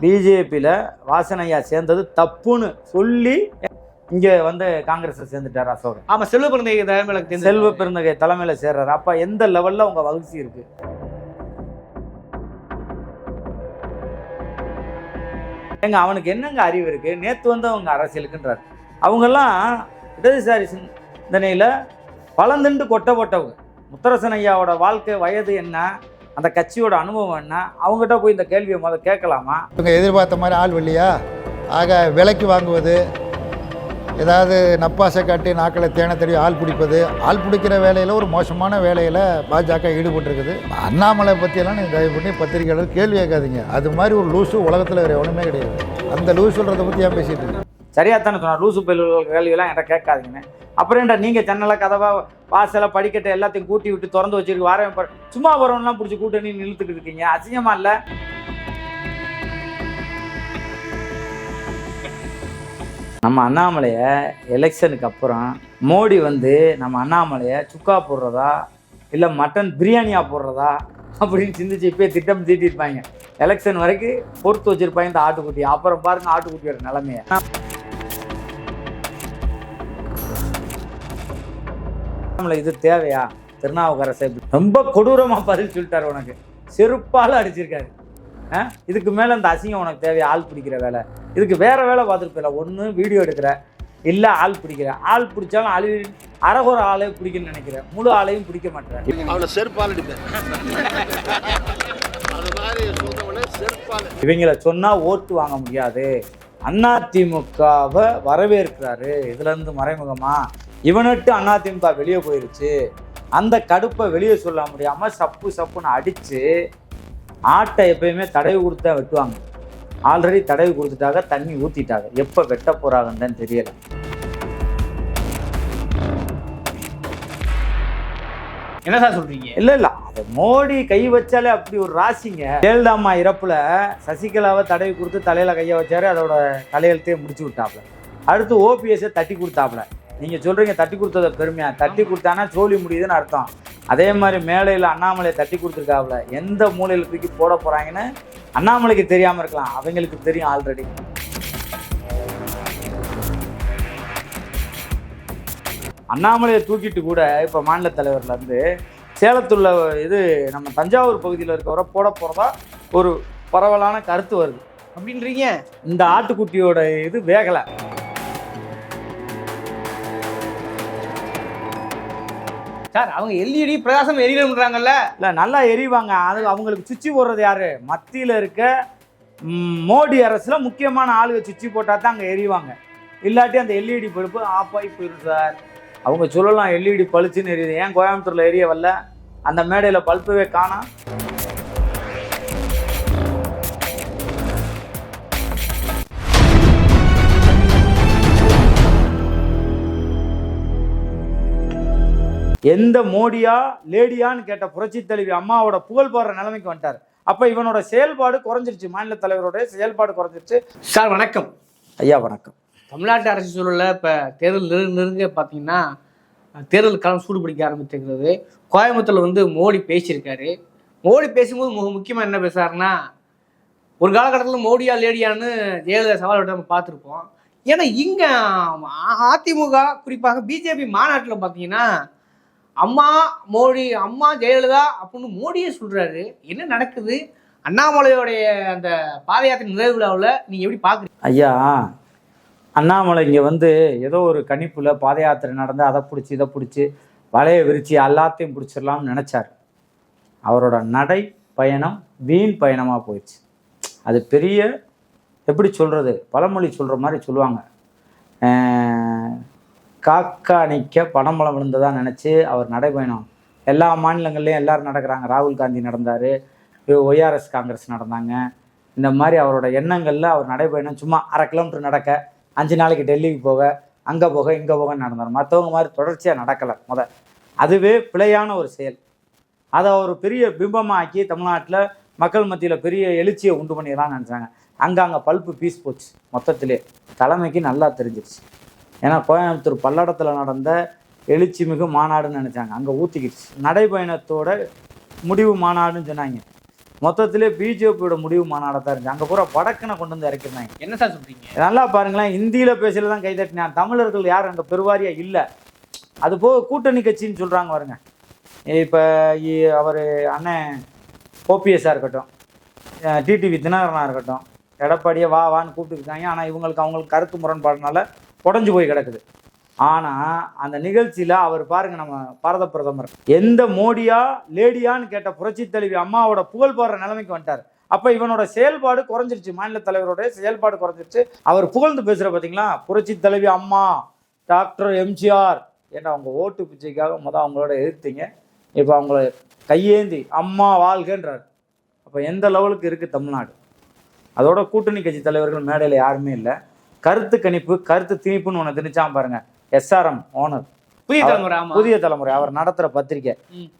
பிஜேபியில் வாசனையா சேர்ந்தது தப்புன்னு சொல்லி இங்கே வந்து காங்கிரஸில் சேர்ந்துட்டார் அசோகன். ஆமா செல்வ பிறந்த தலைமையில. செல்வ பெருந்தகை தலைமையில் சேர்றாரு. அப்போ எந்த லெவலில் உங்கள் வகுச்சி இருக்கு? ஏங்க அவனுக்கு என்னங்க அறிவு இருக்கு? நேற்று வந்து அவங்க அரசியலுக்குன்றார். அவங்கெல்லாம் இடதுசாரி சிந்தனையில் பழந்துண்டு கொட்ட போட்டவங்க. முத்தரசன் ஐயாவோட வாழ்க்கை வயது என்ன? அந்த கட்சியோட அனுபவம் என்ன? அவங்ககிட்ட போய் இந்த கேள்வியை முதல்ல கேட்கலாமா? இவங்க எதிர்பார்த்த மாதிரி ஆள் இல்லையா ஆக விலைக்கு வாங்குவது ஏதாவது நப்பாசை காட்டி நாக்களை தேனை தெரிய ஆள் பிடிப்பது ஆள் பிடிக்கிற வேலையில் ஒரு மோசமான வேலையில் பாஜக ஈடுபட்டிருக்குது. அண்ணாமலை பற்றியெல்லாம் நீங்கள் தயவு பண்ணி பத்திரிகையாளர் கேள்வி கேட்காதீங்க. அது மாதிரி ஒரு லூஸு உலகத்தில் வேறு எவனுமே கிடையாது. அந்த லூஸ் சொல்கிறத பற்றி ஏன் பேசிகிட்டு சரியாக சரியா தானே சொன்னார்? லூசு பயில்கள் கேள்வியெல்லாம் என்கிட்ட கேட்காதீங்கன்னு. அப்புறம் ஏன்டா நீங்கள் ஜன்னலை கதவை வாசலை படிக்கட்டை எல்லாத்தையும் கூட்டி விட்டு திறந்து வச்சிருக்கு வாரம் சும்மா வரவன்லாம் பிடிச்சி கூட்டணி நிறுத்துக்கிட்டு இருக்கீங்க. அசிங்கமா இல்லை? நம்ம அண்ணாமலையை எலெக்ஷனுக்கு அப்புறம் மோடி வந்து நம்ம அண்ணாமலையை சுக்கா போடுறதா இல்லை மட்டன் பிரியாணியாக போடுறதா அப்படின்னு சிந்திச்சு இப்பயே திட்டம் தீட்டிருப்பாங்க எலெக்ஷன் வரைக்கும் பொறுத்து வச்சுருப்பாங்க இந்த ஆட்டுக்குட்டி. அப்புறம் பாருங்கள் ஆட்டுக்குட்டியோட நிலமையை. அண்ணாமலை இது தேவையா? திருநாவுக்கரசை ரொம்ப கொடூரமா பதில் சொல்லிட்டாரு உனக்கு. செருப்பால அடிச்சிருக்காரு? இதுக்கு மேல இந்த அசிங்கம் உனக்கு தேவையா? ஆள் பிடிக்கிற வேலை. இதுக்கு வேற வேலை பார்த்துருப்பில ஒன்று வீடியோ எடுக்கிற. இல்லை ஆள் பிடிக்கிற. ஆள் பிடிச்சாலும் அழி அறகுற ஆளே பிடிக்கணும்னு நினைக்கிறேன் முழு ஆளையும் பிடிக்க மாட்டேன் செருப்பால் செருப்பால். இவங்கள சொன்னா ஓட்டு வாங்க முடியாது. அதிமுகவை வரவேற்கிறாரு. இதுல இருந்து மறைமுகமா? இவனிட்டு அதிமுக வெளியே போயிருச்சு. அந்த கடுப்பை வெளியே சொல்ல முடியாம சப்பு சப்புன்னு அடிச்சு ஆட்டை எப்பயுமே தடவி கொடுத்தா வெட்டுவாங்க. ஆல்ரெடி தடவி கொடுத்துட்டாங்க தண்ணி ஊத்திட்டாங்க. எப்ப வெட்ட போறாங்கன்னு தெரியல. என்ன சார் சொல்றீங்க? இல்ல இல்ல. அது மோடி கை வச்சாலே அப்படி ஒரு ராசிங்க. ஜெயலலிதாம்மா இறப்புல சசிகலாவை தடவி கொடுத்து தலையில கைய வச்சாரு அதோட தலையெழுத்தையே முடிச்சு விட்டாப்ல. அடுத்து ஓபிஎஸ்ஸை தட்டி கொடுத்தாப்ல. நீங்க சொல்றீங்க தட்டி கொடுத்தத பெருமையா? தட்டி கொடுத்தானா சோழி முடியுதுன்னு அர்த்தம். அதே மாதிரி மேலையில் அண்ணாமலையை தட்டி கொடுத்துருக்காப்ல எந்த மூலையில தூக்கி போட போறாங்கன்னு அண்ணாமலைக்கு தெரியாம இருக்கலாம். அவங்களுக்கு தெரியும் ஆல்ரெடி அண்ணாமலையை தூக்கிட்டு கூட இப்போ மாநில தலைவர்ல இருந்து சேலத்துள்ள இது நம்ம தஞ்சாவூர் பகுதியில் இருக்கவரை போட போகிறதா ஒரு பரவலான கருத்து வருது. அப்படின்றீங்க? இந்த ஆட்டுக்குட்டியோட இது வேகலை. சார் அவங்க எல்இடி பிரகாசம் எரியணுன்றாங்கல்ல இல்லை நல்லா எரிவாங்க. அது அவங்களுக்கு சுச்சி போடுறது யாரு? மத்தியில் இருக்க மோடி அரசில் முக்கியமான ஆளுங்க சுச்சி போட்டால் தான் அங்கே எரிவாங்க. இல்லாட்டி அந்த எல்இடி பல்பு ஆஃப் ஆகி போயிடும் சார். அவங்க சொல்லலாம் எல்இடி பளிச்சுன்னு எரியுது. ஏன் கோயம்புத்தூரில் எரிய வரல? அந்த மேடையில் பழுப்பவே காணோம். எந்த மோடியா லேடியான்னு கேட்ட புரட்சி தலைவி அம்மாவோட புகழ் போடுற நிலைமைக்கு வந்துட்டார் அப்ப இவனோட செயல்பாடு குறைஞ்சிருச்சு மாநில தலைவரோட செயல்பாடு குறைஞ்சிருச்சு சார் வணக்கம் ஐயா வணக்கம் தமிழ்நாட்டு அரசு சூழலில் இப்போ தேர்தல் நெரு நெருங்க பார்த்தீங்கன்னா தேர்தல் காலம் சூடு பிடிக்க ஆரம்பிச்சிருக்கிறது கோயம்புத்தூர்ல வந்து மோடி பேசியிருக்காரு மோடி பேசும்போது மிக முக்கியமாக என்ன பேசுறாருன்னா ஒரு காலகட்டத்தில் மோடியா லேடியான்னு ஜெயலலிதா சவால் விட்டு நம்ம பார்த்துருப்போம் ஏன்னா இங்கே அதிமுக குறிப்பாக பிஜேபி மாநாட்டில் பார்த்தீங்கன்னா அம்மா மோடி அம்மா ஜெயலலிதா அப்படின்னு மோடியே சொல்கிறாரு என்ன நடக்குது? அண்ணாமலையோடைய அந்த பாத யாத்திரை நிறைவு விழாவில் நீங்கள் எப்படி பார்க்குறீங்க ஐயா அண்ணாமலை இங்கே வந்து ஏதோ ஒரு கணிப்பில் பாத யாத்திரை நடந்து அதை பிடிச்சி இதை பிடிச்சி வலையை விரித்து எல்லாத்தையும் பிடிச்சிடலாம்னு நினச்சார். அவரோட நடை பயணம் வீண் பயணமாக போயிடுச்சு. அது பெரிய எப்படி சொல்கிறது பழமொழி சொல்கிற மாதிரி சொல்லுவாங்க. காக்கா நிற்க பணம்பழம் விழுந்ததாக நினச்சி அவர் நடைபயணம். எல்லா மாநிலங்கள்லையும் எல்லாரும் நடக்கிறாங்க. ராகுல் காந்தி நடந்தார். ஒய்ஆர்எஸ் காங்கிரஸ் நடந்தாங்க. இந்த மாதிரி அவரோட எண்ணங்களில் அவர் நடைபயணம் சும்மா அரை கிலோமீட்டர் நடக்க அஞ்சு நாளைக்கு டெல்லிக்கு போக அங்கே போக இங்கே போக நடந்தார். மற்றவங்க மாதிரி தொடர்ச்சியாக நடக்கலை முத. அதுவே பிழையான ஒரு செயல். அதை ஒரு பெரிய பிம்பமாக ஆக்கி தமிழ்நாட்டில் மக்கள் மத்தியில் பெரிய எழுச்சியை உண்டு பண்ணிடலாம்னு நினச்சாங்க. அங்கே அங்கே பல்ப்பு பீஸ் போச்சு மொத்தத்திலே. தலைமைக்கு நல்லா தெரிஞ்சிருச்சு. ஏன்னா கோயம்புத்தூர் பல்லடத்தில் நடந்த எழுச்சி மிகு மாநாடுன்னு நினச்சாங்க. அங்கே ஊற்றிக்கிடுச்சு நடைபயணத்தோட முடிவு மாநாடுன்னு சொன்னாங்க. மொத்தத்திலே பிஜேபியோட முடிவு மாநாட தான் இருந்துச்சு. அங்கே பூரா வடக்கனை கொண்டு வந்து இறக்கிருந்தாங்க. என்ன சார் சொல்றீங்க? நல்லா பாருங்களேன். இந்தியில் பேசல தான் கைதட்டினான் தமிழர்கள் யாரும் அங்கே பெருவாரியா இல்லை. அது போக கூட்டணி கட்சின்னு சொல்கிறாங்க பாருங்க. இப்போ அவர் அண்ணன் ஓபிஎஸ்ஸாக இருக்கட்டும் டிடிவி தினகரனாக இருக்கட்டும் எடப்பாடியை வா வான்னு கூப்பிட்டுருக்காங்க ஆனால் இவங்களுக்கு அவங்களுக்கு கருத்து முரண்பாடுனால உடஞ்சு போய் கிடக்குது. ஆனால் அந்த நிகழ்ச்சியில் அவர் பாருங்க நம்ம பாரத பிரதமர். எந்த மோடியா லேடியான்னு கேட்ட புரட்சி தலைவி அம்மாவோட புகழ் போடுற நிலைமைக்கு வந்துட்டார். அப்போ இவனோட செயல்பாடு குறைஞ்சிருச்சு. மாநில தலைவரோட செயல்பாடு குறைஞ்சிருச்சு. அவர் புகழ்ந்து பேசுகிற பார்த்தீங்களா புரட்சி தலைவி அம்மா டாக்டர் எம்ஜிஆர் ஏன்னா அவங்க ஓட்டு பிச்சைக்காக மொதல் அவங்களோட எதிர்த்தீங்க. இப்போ அவங்கள கையேந்தி அம்மா வாழ்கன்றார். அப்போ எந்த லெவலுக்கு இருக்குது தமிழ்நாடு? அதோட கூட்டணி கட்சி தலைவர்கள் மேடையில் யாருமே இல்லை. கருத்து கணிப்பு கருத்து திணிப்புன்னு ஒன்று திணிச்சான் பாருங்க. எஸ்ஆர்எம் ஓனர் புதிய தலைமுறை புதிய தலைமுறை. அவர் நடத்துகிற பத்திரிக்கை.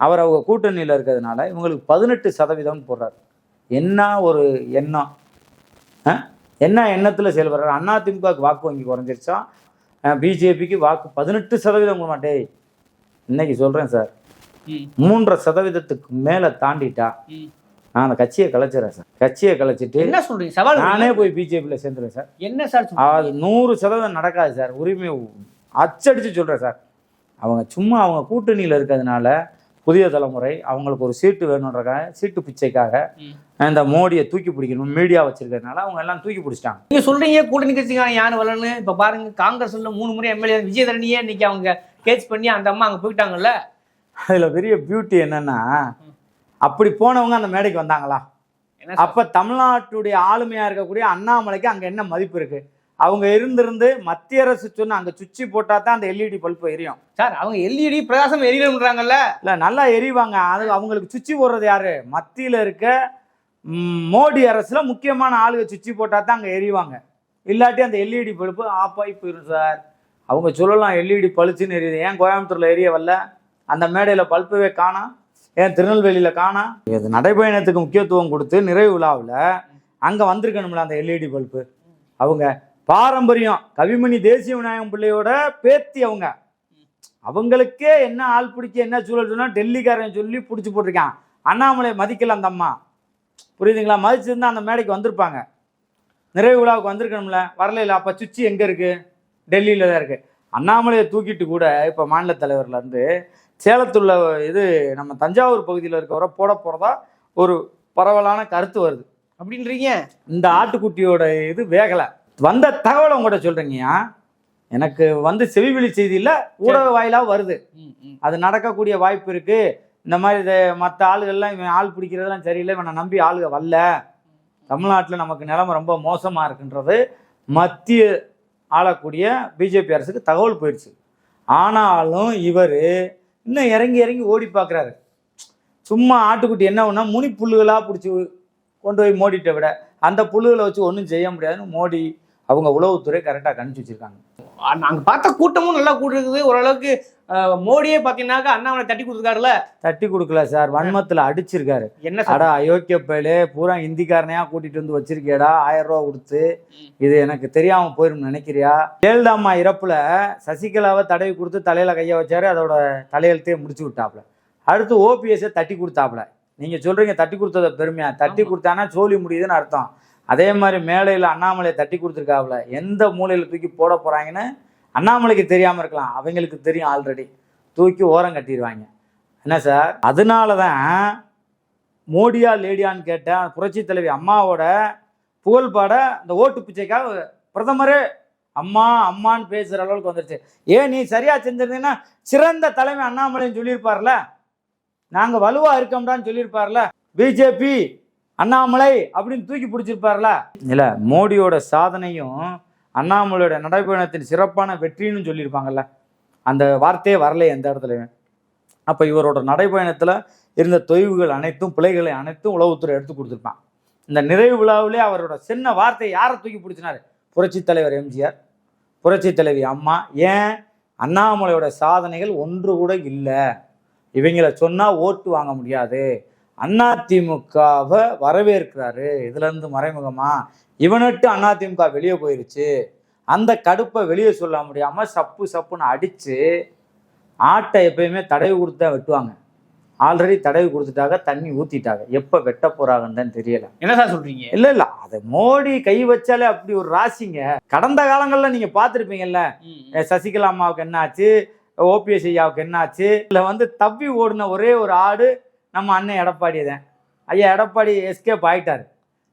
அவர் அவங்க கூட்டணியில் இருக்கிறதுனால இவங்களுக்கு பதினெட்டு சதவீதம் போடுறாரு. என்ன ஒரு எண்ணம்? என்ன எண்ணத்தில் செயல்படுறாரு? அதிமுகவுக்கு வாக்கு வங்கி குறைஞ்சிருச்சா? பிஜேபிக்கு வாக்கு பதினெட்டு சதவீதம் கொடுக்க மாட்டே இன்னைக்கு சொல்கிறேன் சார். மூன்றரை சதவீதத்துக்கு மேலே தாண்டிட்டா. நான் அந்த கட்சியை கலைச்சிடறேன் சார். கட்சியை கலைச்சிட்டு என்ன சொல்றீங்க? சவால் நானே போய் பிஜேபியில் சேர்ந்துருவேன் சார். என்ன சார்? அது நூறு சதவீதம் நடக்காது சார். உரிமை அச்சடிச்சு சொல்கிறேன் சார். அவங்க சும்மா அவங்க கூட்டணியில் இருக்கிறதுனால புதிய தலைமுறை அவங்களுக்கு ஒரு சீட்டு வேணுன்றக்காக சீட்டு பிச்சைக்காக. இந்த மோடியை தூக்கி பிடிக்கணும் மீடியா வச்சிருக்கிறதுனால அவங்க எல்லாம் தூக்கி பிடிச்சிட்டாங்க. நீங்க சொல்றீங்க கூட்டணி கட்சிக்கான யாரு வரலன்னு. இப்ப பாருங்க காங்கிரஸ்ல மூணு முறை எம்எல்ஏ விஜயதரணியே இன்னைக்கு அவங்க கேஸ் பண்ணி அந்த அம்மா அங்க போயிட்டாங்கல்ல. அதில் பெரிய பியூட்டி என்னன்னா அப்படி போனவங்க அந்த மேடைக்கு வந்தாங்களா? அப்போ தமிழ்நாட்டுடைய ஆளுமையாக இருக்கக்கூடிய அண்ணாமலைக்கு அங்கே என்ன மதிப்பு இருக்கு? அவங்க இருந்திருந்து மத்திய அரசு சொன்ன அங்கே சுவிட்சு போட்டால் தான் அந்த எல்இடி பல்பு எரியும். சார் அவங்க எல்இடி பிரகாசம் எரியணுன்றாங்கல்ல இல்லை நல்லா எரிவாங்க. அது அவங்களுக்கு சுவிட்சு போடுறது யாரு? மத்தியில் இருக்க மோடி அரசுல முக்கியமான ஆளுங்க சுவிட்சு போட்டால் தான் அங்கே எரிவாங்க. இல்லாட்டி அந்த எல்இடி பல்பு ஆஃப் ஆகி போயிடும் சார். அவங்க சொல்லலாம் எல்இடி பளிச்சுன்னு எரியுது. ஏன் கோயம்புத்தூர்ல எரிய வரல? அந்த மேடையில் பல்பவே காணோம் ஏன் திருநெல்வேலியில் காணா? இது நடைபயணத்துக்கு முக்கியத்துவம் கொடுத்து நிறைவு விழாவில் அங்கே வந்திருக்கணும்ல அந்த எல்இடி பல்பு அவங்க பாரம்பரியம் கவிமணி தேசிய விநாயகம் பிள்ளையோட பேத்தி அவங்க. அவங்களுக்கே என்ன ஆள் பிடிக்க என்ன சூழல் சொன்னால் டெல்லிக்காரன் சொல்லி பிடிச்சி போட்டிருக்கான். அண்ணாமலை மதிக்கல அந்த அம்மா. புரியுதுங்களா? மதிச்சிருந்தா அந்த மேடைக்கு வந்திருப்பாங்க. நிறைவு விழாவுக்கு வந்திருக்கணும்ல? வரல இல்லை அப்போ சுச்சி எங்கே இருக்குது டெல்லியில் தான் இருக்குது அண்ணாமலையை தூக்கிட்டு கூட இப்போ மாநில தலைவர்லேருந்து சேலத்துள்ள இது நம்ம தஞ்சாவூர் பகுதியில் இருக்கவரை போட போகிறதா ஒரு பரவலான கருத்து வருது. அப்படின்றீங்க? இந்த ஆட்டுக்குட்டியோட இது வேகலை. வந்த தகவலை உங்கள்கிட்ட சொல்கிறீங்கய்யா எனக்கு வந்து செவிவெளி செய்தியில் ஊடக வாயிலாக வருது. அது நடக்கக்கூடிய வாய்ப்பு இருக்கு. இந்த மாதிரி இது மற்ற ஆளுகள்லாம் இவன் ஆள் பிடிக்கிறதெல்லாம் சரியில்லை இவனை நம்பி ஆளுக வரல. தமிழ்நாட்டில் நமக்கு நிலைமை ரொம்ப மோசமாக இருக்குன்றது மத்திய ஆளக்கூடிய பிஜேபி அரசுக்கு தகவல் போயிடுச்சு ஆனாலும் இவர் இன்னும் இறங்கி இறங்கி ஓடி பார்க்குறாரு. சும்மா ஆட்டுக்குட்டி என்ன ஒன்றா முனி புல்லுகளாக பிடிச்சி கொண்டு போய் மோடிட்ட விட அந்த புல்லுகளை வச்சு ஒன்றும் செய்ய முடியாதுன்னு மோடி அவங்க உளவுத்துறை கரெக்டாக கணிச்சு வச்சிருக்காங்க. நாங்கள் பார்த்த கூட்டமும் நல்லா கூட்டிருக்குது ஓரளவுக்கு மோடியே பாத்தீங்கன்னாக்கா அண்ணாமலை தட்டி கொடுத்துருக்காருல்ல தட்டி கொடுக்கல சார். வன்மத்தில் அடிச்சிருக்காரு. என்ன அடா அயோக்கிய பயலே பூரா இந்திக்காரனையா கூட்டிட்டு வந்து வச்சிருக்கியடா ஆயிரம் ரூபா கொடுத்து. இது எனக்கு தெரியாம போயிரும் நினைக்கிறியா? ஜெயலலிதாம்மா இறப்புல சசிகலாவை தடவி கொடுத்து தலையில கைய வச்சாரு அதோட தலையெழுத்தையே முடிச்சு விட்டாப்ல அடுத்து ஓபிஎஸ்ஸை தட்டி கொடுத்தாப்ல நீங்க சொல்றீங்க தட்டி கொடுத்தத பெருமையா. தட்டி. கொடுத்தானா சோழி முடியுதுன்னு அர்த்தம். அதே மாதிரி மேடையில் அண்ணாமலையை தட்டி கொடுத்துருக்காப்புல. எந்த மூலையில் தூக்கி போட போறாங்கன்னு அண்ணாமலைக்கு தெரியாமல் இருக்கலாம். அவங்களுக்கு தெரியும் ஆல்ரெடி தூக்கி ஓரம் கட்டிடுவாங்க என்ன சார்? அதனால தான் மோடியா லேடியான்னு கேட்டேன் புரட்சி தலைவி அம்மாவோட புகழ்பாட இந்த அந்த ஓட்டு பிச்சைக்காக பிரதமரே அம்மா அம்மான்னு பேசுகிற அளவுக்கு வந்துருச்சு. ஏன் நீ சரியாக செஞ்சிருந்தீங்கன்னா சிறந்த தலைமை அண்ணாமலைன்னு சொல்லியிருப்பார்ல. நாங்கள் வலுவாக இருக்கோம்டான்னு சொல்லியிருப்பார்ல. பிஜேபி அண்ணாமலை அப்படின்னு தூக்கி பிடிச்சிருப்பார்ல. இல்லை மோடியோட சாதனையும் அண்ணாமலையோட நடைபயணத்தின் சிறப்பான வெற்றின்னு சொல்லியிருப்பாங்கல்ல அந்த வார்த்தையே வரல எந்த இடத்துலையுமே. அப்போ இவரோட நடைபயணத்தில் இருந்த தொய்வுகள் அனைத்தும் பிழைகளை அனைத்தும் உளவுத்துறை எடுத்து கொடுத்துருப்பான். இந்த நிறைவு விழாவிலே அவரோட சின்ன வார்த்தையை யாரை தூக்கி பிடிச்சினாரு? புரட்சி தலைவர் எம்ஜிஆர். புரட்சி தலைவி அம்மா ஏன் அண்ணாமலையோட சாதனைகள் ஒன்று கூட இல்லை? இவங்கள சொன்னால் ஓட்டு வாங்க முடியாது. அதிமுகவை வரவேற்கிறாரு. இதுலேருந்து மறைமுகமாக இவனிட்டு அதிமுக வெளியே போயிருச்சு. அந்த கடுப்பை வெளியே சொல்ல முடியாமல் சப்பு சப்புன்னு அடித்து ஆட்டை எப்பயுமே தடவி கொடுத்து தான் வெட்டுவாங்க. ஆல்ரெடி தடவி கொடுத்துட்டாங்க தண்ணி ஊத்திட்டாங்க எப்ப வெட்ட போறாங்கன்னு தான் தெரியல. என்ன சார் சொல்றீங்க? இல்ல இல்ல. அதை மோடி கை வச்சாலே அப்படி ஒரு ராசிங்க. கடந்த காலங்கள்ல நீங்க பார்த்திருப்பீங்கல்ல. சசிகலா அம்மாவுக்கு என்ன ஆச்சு? ஓபிஎஸ் ஐயாவுக்கு என்ன ஆச்சு? இல்ல வந்து தப்பி ஓடின ஒரே ஒரு ஆடு நம்ம அண்ணன் எடப்பாடி தான் ஐயா எடப்பாடி எஸ்கேப் ஆயிட்டாரு.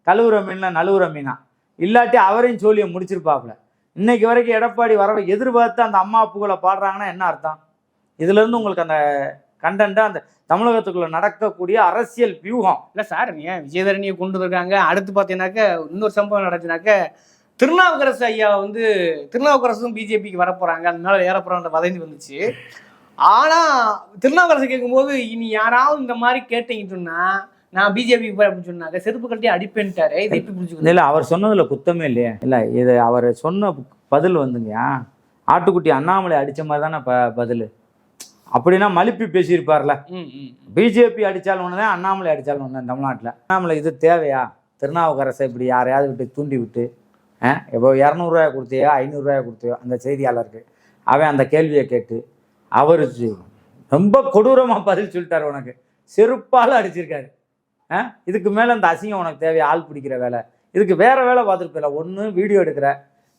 கழுவுற மீன்னா நழுவுற மீனா. இல்லாட்டி அவரையும் சோழியை முடிச்சிருப்பாப்புல. இன்னைக்கு வரைக்கும் எடப்பாடி வர எதிர்பார்த்து அந்த அம்மா புகழை பாடுறாங்கன்னா என்ன அர்த்தம்? இதுல இருந்து உங்களுக்கு அந்த கண்டென்ட் அந்த தமிழகத்துக்குள்ள நடக்கக்கூடிய அரசியல் வியூகம். இல்ல சார் நீங்க விஜயதரணியை கொண்டு வந்திருக்காங்க? அடுத்து பார்த்தீங்கன்னாக்க இன்னொரு சம்பவம் நடந்துச்சுனாக்க திருநாவுக்கரசு ஐயா வந்து திருநாவுக்கரசும் பிஜேபிக்கு வரப்போறாங்க. அதனால ஏற வதந்தி வந்துச்சு. ஆனா திருநாவுக்கரசு கேட்கும்போது இனி யாராவது இந்த மாதிரி கேட்டீங்கன்னு சொன்னா நான் போய் அப்படின்னு சொன்னாங்க. செருப்பு கட்டி அடிப்பேன்ட்டாரு. இதை எப்படி புரிஞ்சுக்கணும்? இல்ல அவர் சொன்னதுல குத்தமே இல்லையே. இல்ல இது அவர் சொன்ன பதில் வந்துங்க ஆட்டுக்குட்டி அண்ணாமலை அடிச்ச மாதிரி தானே ப பதில். அப்படின்னா மலிப்பி பேசியிருப்பார்ல. பிஜேபி அடித்தாலும் ஒன்று தான் அண்ணாமலை அடித்தாலும் ஒன்று தான் தமிழ்நாட்டில். அண்ணாமலை இது தேவையா? திருநாவுக்கரசை இப்படி யாரையாவது விட்டு தூண்டி விட்டு இப்போ இரநூறுவாயை கொடுத்தியோ ஐநூறுரூவாயை கொடுத்தியோ அந்த செய்தியாளருக்கு. அவன் அந்த கேள்வியை கேட்டு அவர் ரொம்ப கொடூரமாக பதில் சொல்லிட்டார் உனக்கு. செருப்பால் அடிச்சிருக்காரு. இதுக்கு மேலே அந்த அசிங்கம் உனக்கு தேவையா? ஆள் பிடிக்கிற வேலை. இதுக்கு வேற வேலை பார்த்துருப்பில்ல ஒன்று வீடியோ எடுக்கிற.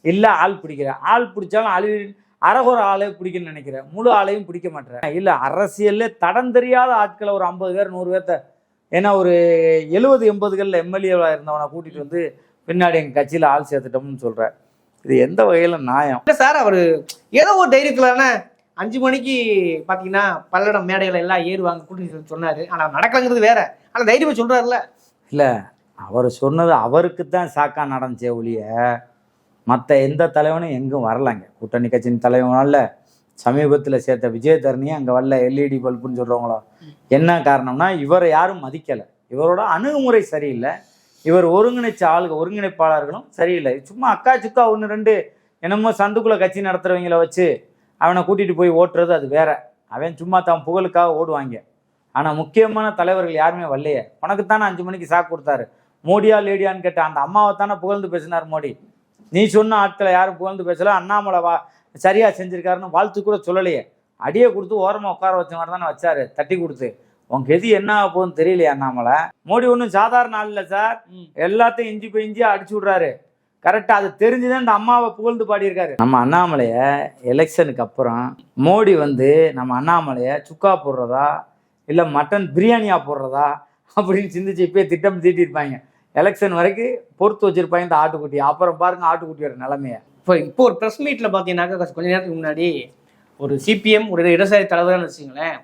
இல்லை ஆள் பிடிக்கிற. ஆள் பிடிச்சாலும் அழி அறகுற ஆளே பிடிக்குன்னு நினைக்கிறேன் முழு ஆளையும் பிடிக்க மாட்டேறேன் இல்லை அரசியல்ல தடம் தெரியாத ஆட்களை ஒரு ஐம்பது பேர் நூறு பேர்த்த ஏன்னா ஒரு எழுபது எண்பதுகளில் எம்எல்ஏவாக இருந்தவனை கூட்டிகிட்டு வந்து பின்னாடி எங்கள் கட்சியில் ஆள் சேர்த்துட்டோம்னு சொல்கிறேன் இது எந்த வகையில் நியாயம்? இல்லை சார் அவர் ஏதோ ஒரு தைரியத்துல அஞ்சு மணிக்கு பார்த்தீங்கன்னா பல்லடம் மேடைகளை எல்லாம் ஏறுவாங்க கூட்டணி சொன்னார். ஆனால் நடக்கலங்கிறது வேற. ஆனால் தைரியமாக சொல்றாருல்ல. இல்லை அவர் சொன்னது அவருக்கு தான் சாக்கா நடந்துச்சே ஒழிய மற்ற எந்த தலைவனும் எங்கும் வரலைங்க கூட்டணி கட்சியின் தலைவனால சமீபத்தில் சேர்த்த விஜயதரணியும் அங்கே வரல எல்இடி பல்புன்னு சொல்கிறவங்களோ என்ன காரணம்னா இவரை யாரும் மதிக்கலை. இவரோட அணுகுமுறை சரியில்லை. இவர் ஒருங்கிணைச்ச ஆளுங்க ஒருங்கிணைப்பாளர்களும் சரியில்லை. சும்மா அக்கா சுக்கா ஒன்று ரெண்டு என்னமோ சந்துக்குள்ள கட்சி நடத்துகிறவங்கள வச்சு அவனை கூட்டிகிட்டு போய் ஓட்டுறது அது வேற. அவன் சும்மா தான் புகழுக்காக ஓடுவாங்க. ஆனால் முக்கியமான தலைவர்கள் யாருமே வரலையே. உனக்குத்தானே அஞ்சு மணிக்கு சாக்கு கொடுத்தாரு. மோடியா லேடியான்னு கேட்ட அந்த அம்மாவை தானே புகழ்ந்து பேசினார் மோடி. நீ சொன்ன ஆட்களை யாரும் புகழ்ந்து பேசல. அண்ணாமலை வா சரியா செஞ்சிருக்காருன்னு வாழ்த்து கூட சொல்லலையே. அடியை கொடுத்து ஓரமா உட்கார வச்ச மாதிரி தானே வச்சாரு தட்டி கொடுத்து. உன் கெதி என்ன ஆக போகுதுன்னு தெரியலையா அண்ணாமலை. மோடி ஒன்றும் சாதாரண ஆள் இல்லை சார். எல்லாத்தையும் இஞ்சி போய் இஞ்சியா அடிச்சு விட்றாரு. கரெக்டாக அது தெரிஞ்சுதான் இந்த அம்மாவை புகழ்ந்து பாடியிருக்காரு. நம்ம அண்ணாமலையை எலெக்ஷனுக்கு அப்புறம் மோடி வந்து நம்ம அண்ணாமலையை சுக்கா போடுறதா இல்லை மட்டன் பிரியாணியாக போடுறதா அப்படின்னு சிந்திச்சு இப்பயே திட்டம் தீட்டியிருப்பாங்க. எலெக்ஷன் வரைக்கும் பொறுத்து வச்சிருப்பாங்க இந்த ஆட்டுக்குட்டி. அப்புறம் பாருங்க ஆட்டுக்குட்டியோட நிலைமையை. இப்போ இப்போ ஒரு ப்ரெஸ் மீட்டில் பார்த்தீங்கன்னாக்கா கொஞ்ச நேரத்துக்கு முன்னாடி ஒரு சிபிஎம் ஒரு இடசாரி தலைவர்னு வச்சுங்களேன்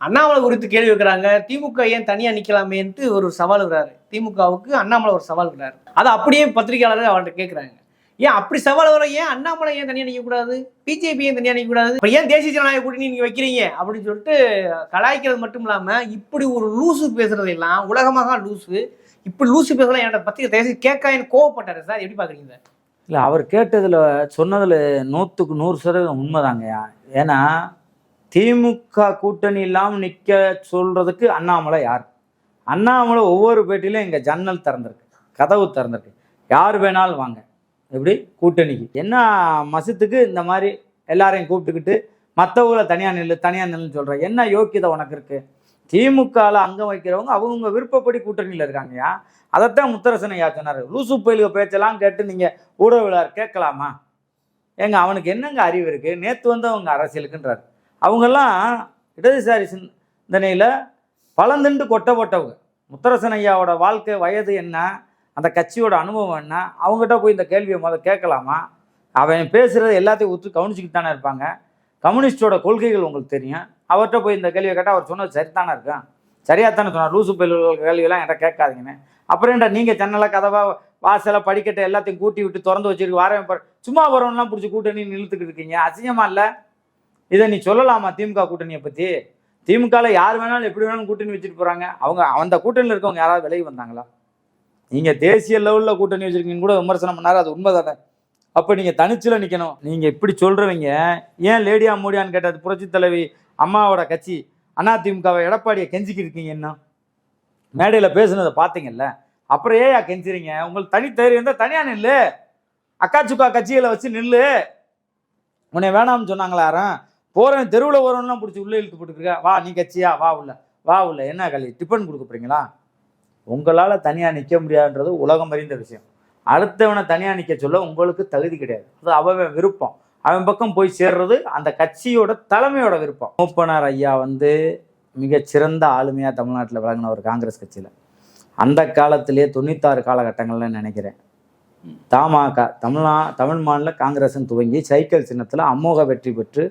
அண்ணாமலை குறித்து கேள்வி வைக்கிறாங்க திமுக ஏன் தனியாக நிற்கலாமேன்ட்டு ஒரு சவால் விடுறாரு. திமுகவுக்கு அண்ணாமலை ஒரு சவால் விடுறாரு. அதை அப்படியே பத்திரிகையாளர் அவர்கிட்ட கேட்குறாங்க ஏன் அப்படி சவால் வர ஏன் அண்ணாமலை ஏன் தனியாக நிற்கக்கூடாது பிஜேபி ஏன் தனியாக நிற்கக்கூடாது இப்போ ஏன் தேசிய ஜனநாயக கூட்டணி நீங்கள் வைக்கிறீங்க? அப்படின்னு சொல்லிட்டு கலாய்க்கிறது மட்டும் இல்லாமல் இப்படி ஒரு லூசு பேசுறது எல்லாம் உலகமாக லூசு இப்படி லூசு பேசலாம் என்கிட்ட பத்திரிகை தேசி கேட்காயின்னு கோவப்பட்டாரு சார். எப்படி பார்க்குறீங்க இல்லை அவர் கேட்டதில் சொன்னதில் நூற்றுக்கு நூறு சதவீதம் உண்மைதாங்கய்யா. ஏன்னா திமுக கூட்டணி இல்லாமல் நிற்க சொல்கிறதுக்கு அண்ணாமலை யார்? அண்ணாமலை ஒவ்வொரு பேட்டிலையும் எங்கள் ஜன்னல் திறந்திருக்கு கதவு திறந்திருக்கு. யார் வேணாலும் வாங்க. எப்படி? கூட்டணிக்கு. என்ன மசத்துக்கு இந்த மாதிரி எல்லாரையும் கூப்பிட்டுக்கிட்டு மற்றவங்கள தனியாக நில்லு தனியாக நில்லுன்னு சொல்கிறேன் என்ன யோக்கியதை உனக்கு இருக்குது திமுகவில் அங்கம் வைக்கிறவங்க அவங்கவுங்க விருப்பப்படி கூட்டணியில் இருக்காங்கயா அதைத்தான் முத்தரசனை ஐயா சொன்னார். லூசு பயிலுக பேச்செல்லாம் கேட்டு நீங்கள் ஊடகவிழார் கேட்கலாமா? ஏங்க அவனுக்கு என்னங்க அறிவு இருக்குது நேற்று வந்து அவங்க அரசியலுக்குன்றார். அவங்கெல்லாம் இடதுசாரி சிந்தனையில் பழந்துண்டு கொட்டப்பட்டவங்க. முத்தரசன் ஐயாவோட வாழ்க்கை வயது என்ன? அந்த கட்சியோட அனுபவம் என்ன? அவங்ககிட்ட போய் இந்த கேள்வியை முதல்ல கேட்கலாமா? அவன் பேசுகிறது எல்லாத்தையும் ஒத்து கவனிச்சுக்கிட்டு தானே இருப்பாங்க. கம்யூனிஸ்டோட கொள்கைகள் உங்களுக்கு தெரியும். அவர்கிட்ட போய் இந்த கேள்வியை கேட்டால் அவர் சொன்னது சரிதானே இருக்கும் சரியாக தானே சொன்னார்? லூசு பயில்கள் கேள்வியெல்லாம் என்கிட்ட கேட்காதீங்கன்னு. அப்புறம் என்ன நீங்கள் ஜன்னலை கதவா வாசலை படிக்கட்டை எல்லாத்தையும் கூட்டி விட்டு திறந்து வச்சுருக்கு வாரம் சும்மா வரவன்லாம் பிடிச்சி கூட்டணி நிறுத்துக்கிட்டு இருக்கீங்க. அசிங்கமாக இல்லை? இதை நீ சொல்லலாமா திமுக கூட்டணியை பற்றி திமுகவில் யார் வேணாலும் எப்படி வேணாலும் கூட்டணி வச்சுட்டு போகிறாங்க அவங்க அந்த கூட்டணியில் இருக்கவங்க யாராவது விலகி வந்தாங்களா? நீங்கள் தேசிய லெவலில் கூட்டணி வச்சிருக்கீங்கன்னு கூட விமர்சனம் பண்ணாரு அது உண்மை தானே அப்போ நீங்கள் தனிச்சில் நிற்கணும் நீங்கள் இப்படி சொல்கிறவங்க ஏன் லேடியா மோடியான்னு கேட்டது புரட்சி தலைவி அம்மாவோட கட்சி அதிமுகவை எடப்பாடியை கெஞ்சிக்கிட்டு இருக்கீங்க என்ன? மேடையில் பேசுனதை பார்த்தீங்கல்ல? அப்புறம் ஏயா கெஞ்சுறீங்க? உங்களுக்கு தனி தைரியம் இருந்தால் தனியாக நில்லு. அக்கா சுக்கா கட்சிகளை வச்சு நில்லு. உன்னை வேணாம்னு சொன்னாங்களா யாரும்? போகிறேன் தெருவில் வரணும்னா பிடிச்சி உள்ளே இழுத்து போட்டுருக்க வா நீ கட்சியா? வா உள்ள. வா உள்ள. என்ன கல்வி டிஃபன் கொடுக்க போறீங்களா? உங்களால் தனியாக நிற்க முடியாதுன்றது உலகம் அறிந்த விஷயம். அடுத்தவனை தனியாக நிற்க சொல்ல உங்களுக்கு தகுதி கிடையாது. அது அவன் விருப்பம். அவன் பக்கம் போய் சேர்றது அந்த கட்சியோட தலைமையோட விருப்பம். மூப்பனார் ஐயா வந்து மிகச்சிறந்த ஆளுமையாக தமிழ்நாட்டில் விளங்கினவர் காங்கிரஸ் கட்சியில். அந்த காலத்திலேயே தொண்ணூத்தாறு காலகட்டங்கள்னு நினைக்கிறேன். தமாக தமிழ்நா தமிழ் மாநில காங்கிரஸ்ன்னு துவங்கி சைக்கிள் சின்னத்தில் அமோக வெற்றி பெற்று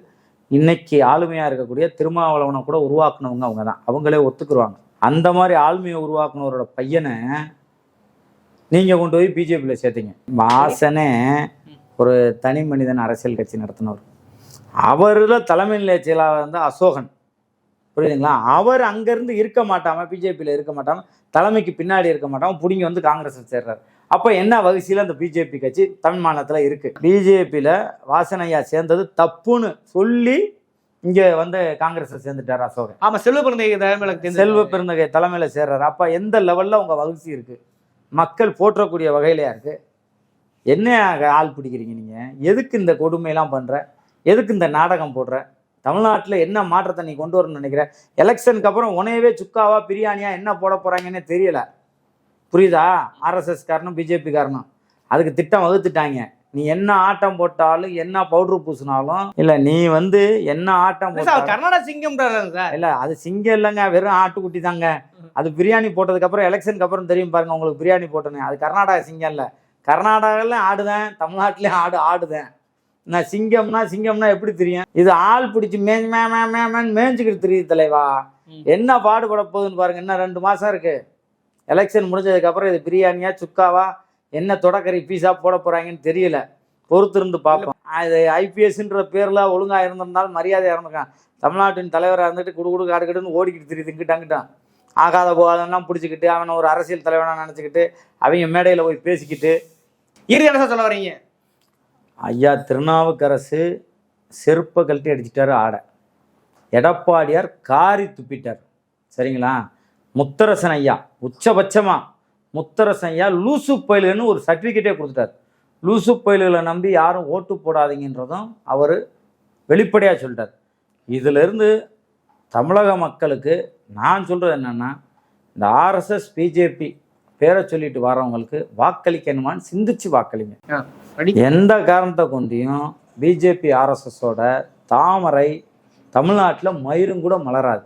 இன்னைக்கு ஆளுமையாக இருக்கக்கூடிய திருமாவளவனை கூட உருவாக்குனவங்க அவங்க தான் அவங்களே ஒத்துக்குருவாங்க. அந்த மாதிரி ஆளுமையை உருவாக்குனவரோட பையனை நீங்கள் கொண்டு போய் பிஜேபியில் சேர்த்தீங்க. வாசனே ஒரு தனி மனிதன் அரசியல் கட்சி நடத்தினவர். அவரில் தலைமை நிலைய செயலாளர் வந்து அசோகன். புரியுதுங்களா? அவர் அங்கேருந்து இருக்க மாட்டாமல் பிஜேபியில் இருக்க மாட்டாமல் தலைமைக்கு பின்னாடி இருக்க மாட்டாமல் பிடிங்கி வந்து காங்கிரஸில் சேர்றாரு. அப்போ என்ன வரிசையில் அந்த பிஜேபி கட்சி தமிழ் மாநிலத்தில் இருக்குது பிஜேபியில் வாசனையா சேர்ந்தது தப்புன்னு சொல்லி இங்கே வந்து காங்கிரஸில் சேர்ந்துட்டார் அசோகன். ஆமா செல்வ பிறந்த தலைமையில செல்வ பெருந்தகை தலைமையில் சேர்றாரு. அப்போ எந்த லெவலில் உங்கள் வகுசி இருக்குது மக்கள் போற்றக்கூடிய வகையிலையா இருக்குது என்ன ஆள் பிடிக்கிறீங்க நீங்கள் எதுக்கு இந்த கொடுமையெல்லாம் பண்ணுற எதுக்கு இந்த நாடகம் போடுற? தமிழ்நாட்டில் என்ன மாற்றத்தை நீ கொண்டு வரணும்னு நினைக்கிற? எலெக்ஷனுக்கு அப்புறம் உனையவே சுக்காவா பிரியாணியா என்ன போட போகிறாங்கன்னே தெரியல. புரியுதா? ஆர்எஸ்எஸ் காரனும் பிஜேபி காரனும் அதுக்கு திட்டம் வகுத்துட்டாங்க. நீ என்ன ஆட்டம் போட்டாலும் என்ன பவுடர் பூசினாலும் இல்லை நீ வந்து என்ன ஆட்டம் கர்நாடகா சிங்கம் இல்ல அது சிங்கம் இல்லைங்க வெறும் ஆட்டுக்குட்டி தாங்க. அது பிரியாணி போட்டதுக்கு அப்புறம் எலெக்ஷனுக்கு அப்புறம் தெரியும் பாருங்க உங்களுக்கு பிரியாணி போட்டேன்னு. அது கர்நாடகா சிங்கம் இல்லை. கர்நாடகாவில் ஆடுதேன் தமிழ்நாட்டிலையும் ஆடு ஆடுதேன். நான் சிங்கம்னா சிங்கம்னா எப்படி தெரியும்? இது ஆள் பிடிச்சி மேஞ்ச் மே மே மே மேன்னு மேய்ஞ்சிக்கிட்டு தெரியுது தலைவா. என்ன பாடுபட போகுதுன்னு பாருங்க இன்னும் ரெண்டு மாசம் இருக்கு. எலெக்ஷன் முடிஞ்சதுக்கப்புறம் இது பிரியாணியா சுக்காவா என்ன தொடக்கறி பீஸா போட போகிறாங்கன்னு தெரியல. பொறுத்திருந்து பார்ப்போம். அது ஐபிஎஸ்ன்ற பேரில் ஒழுங்காக இருந்திருந்தாலும் மரியாதை இருந்திருக்கான். தமிழ்நாட்டின் தலைவராக இருந்துட்டு குடு குடு காடு ஓடிக்கிட்டு தெரியுது இங்கிட்டாங்கிட்டான் ஆகாத போகாதெல்லாம் பிடிச்சிக்கிட்டு அவனை ஒரு அரசியல் தலைவனாக நினச்சிக்கிட்டு அவங்க மேடையில் போய் பேசிக்கிட்டு. இரு என்ன சார் சொல்ல வரீங்க ஐயா திருநாவுக்கரசு செருப்பை கழட்டி அடிச்சிட்டாரு ஆடை. எடப்பாடியார் காரி துப்பிட்டார். சரிங்களா? முத்தரசன் ஐயா உச்சபட்சமா முத்தரசன் ஐயா லூசு பயிலுன்னு ஒரு சர்டிஃபிகேட்டே கொடுத்துட்டார். லூசு பயில்களை நம்பி யாரும் ஓட்டு போடாதீங்கன்றதும் அவர் வெளிப்படையாக சொல்லிட்டார். இதிலிருந்து தமிழக மக்களுக்கு நான் சொல்கிறது என்னென்னா இந்த ஆர்எஸ்எஸ் பிஜேபி பேரை சொல்லிட்டு வரவங்களுக்கு வாக்களிக்கணுமான்னு சிந்திச்சு வாக்களிங்க? எந்த காரணத்தை கொண்டியும் பிஜேபி ஆர்எஸ்எஸோட தாமரை தமிழ்நாட்டில் மயிரும் கூட மலராது.